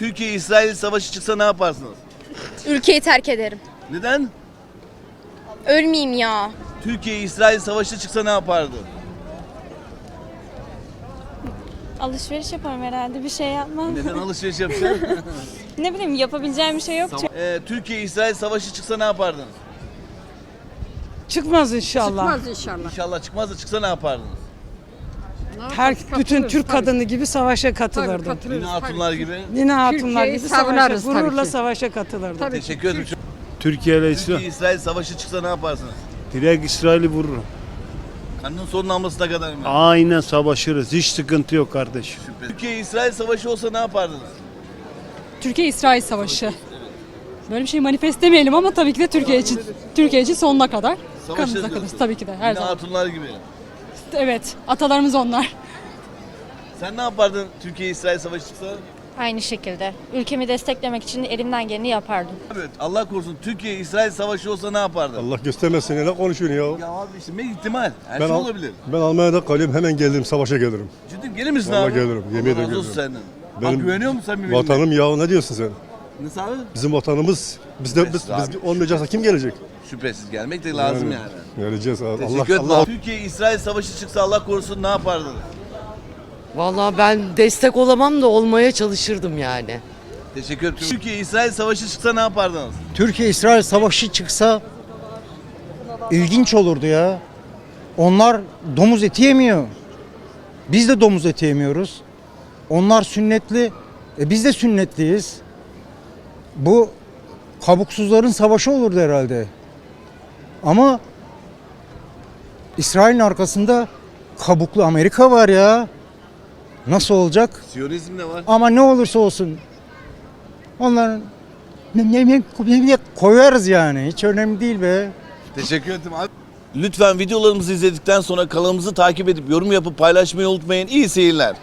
Türkiye-İsrail savaşı çıksa ne yaparsınız? Ülkeyi terk ederim. Neden? Ölmeyeyim ya. Türkiye-İsrail savaşı çıksa ne yapardı? Alışveriş yaparım herhalde bir şey yapmam. Neden alışveriş yapacaksın? ne bileyim yapabileceğim bir şey yok. çünkü. Ee, Türkiye-İsrail savaşı çıksa ne yapardınız? Çıkmaz inşallah. Çıkmaz inşallah. İnşallah çıkmaz da çıksa ne yapardınız? Her bütün Katılırız Türk tabii. kadını gibi savaşa Tabii, katılırdım. katılırız, tabii hatunlar ki. gibi. Yine hatunlar Türkiye'yi gibi savaşa, savunarız tabii gururla ki. savaşa katılırdım. Tabii. Teşekkür ederim. Türkiye ile İsrail. Türkiye-İsrail savaşı çıksa ne yaparsınız? Direkt İsrail'i vururum. Kanunun sonun almasına kadar mı? Aynen savaşırız. Hiç sıkıntı yok kardeş. Türkiye-İsrail savaşı olsa ne yapardınız? Türkiye-İsrail Savaşı. Böyle bir şey manifest demeyelim ama tabii ki de Türkiye için Türkiye için sonuna kadar. Savaşırız Kanımıza kadar diyorsun. tabii ki de her Yine zaman. hatunlar gibi. Evet, atalarımız onlar. Sen ne yapardın Türkiye-İsrail savaşı çıksa? Aynı şekilde. Ülkemi desteklemek için elimden geleni yapardım. Evet Allah korusun Türkiye-İsrail savaşı olsa ne yapardın? Allah göstermesin ne konuşuyorsun ya? Ya abi işte bir ihtimal. Her Ben, şey Al- olabilir. ben Almanya'da kalıyorum hemen gelirim savaşa gelirim. Ciddi gelir misin Vallahi abi? gelirim, yemin Allah ederim razı olsun gelirim. senden. Benim Bak güveniyor musun sen birbirine? Vatanım ya ne diyorsun sen? Nasıl abi? Bizim vatanımız biz de biz, biz abi. olmayacaksa kim gelecek? Şüphesiz gelmek de lazım yani. Geleceğiz. Allah Teşekkür ederim. Allah Türkiye-İsrail savaşı çıksa Allah korusun ne yapardınız? Vallahi ben destek olamam da olmaya çalışırdım yani. Teşekkür ederim. Türkiye-İsrail savaşı çıksa ne yapardınız? Türkiye-İsrail savaşı çıksa ilginç olurdu ya. Onlar domuz eti yemiyor. Biz de domuz eti yemiyoruz. Onlar sünnetli, e biz de sünnetliyiz. Bu kabuksuzların savaşı olurdu herhalde. Ama İsrail'in arkasında kabuklu Amerika var ya. Nasıl olacak? Siyonizm de var. Ama ne olursa olsun onların ne, ne, ne, ne- koyarız yani. Hiç önemli değil be. Teşekkür ederim abi. Lütfen videolarımızı izledikten sonra kanalımızı takip edip yorum yapıp paylaşmayı unutmayın. İyi seyirler.